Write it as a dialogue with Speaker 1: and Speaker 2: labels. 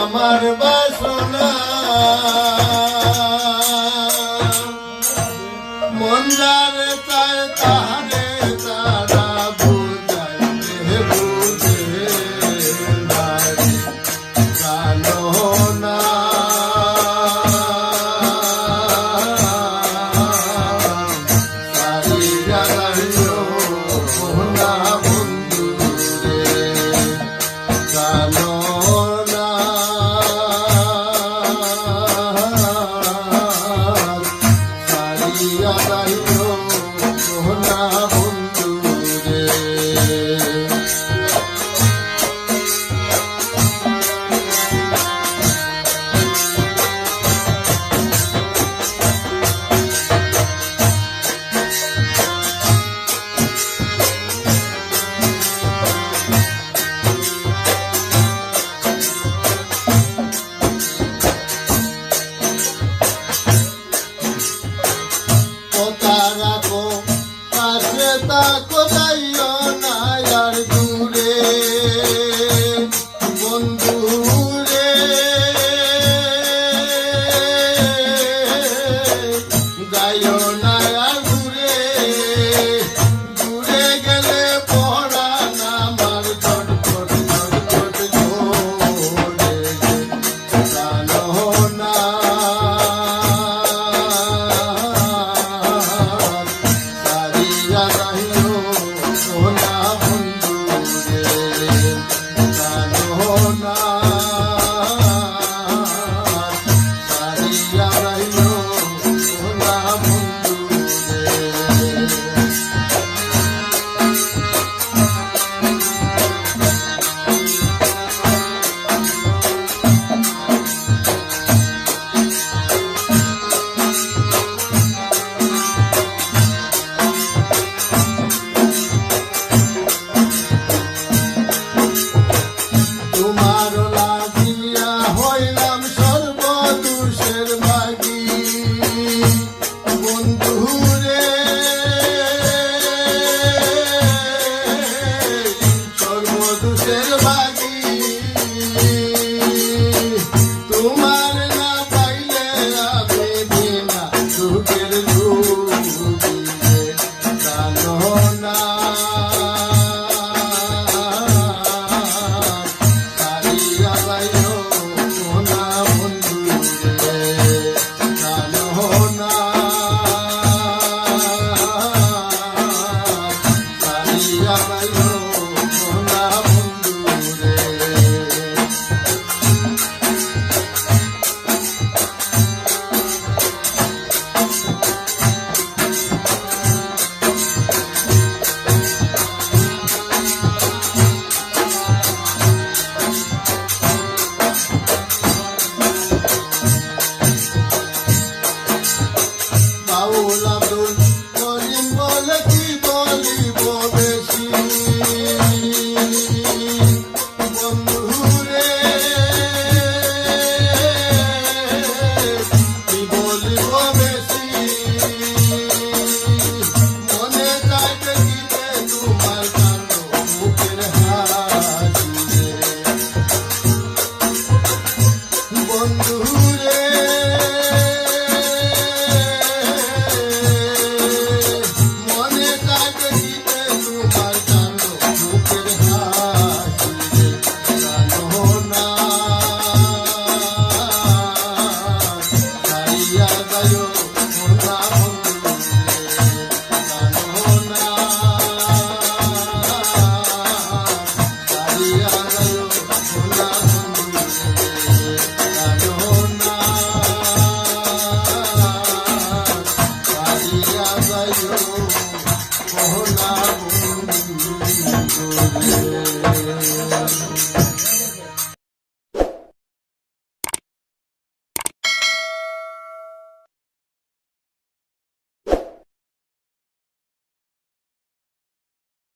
Speaker 1: আমার বাসনা। মন্দার তাই তাহা Catarina. তাই Paola রে Oh.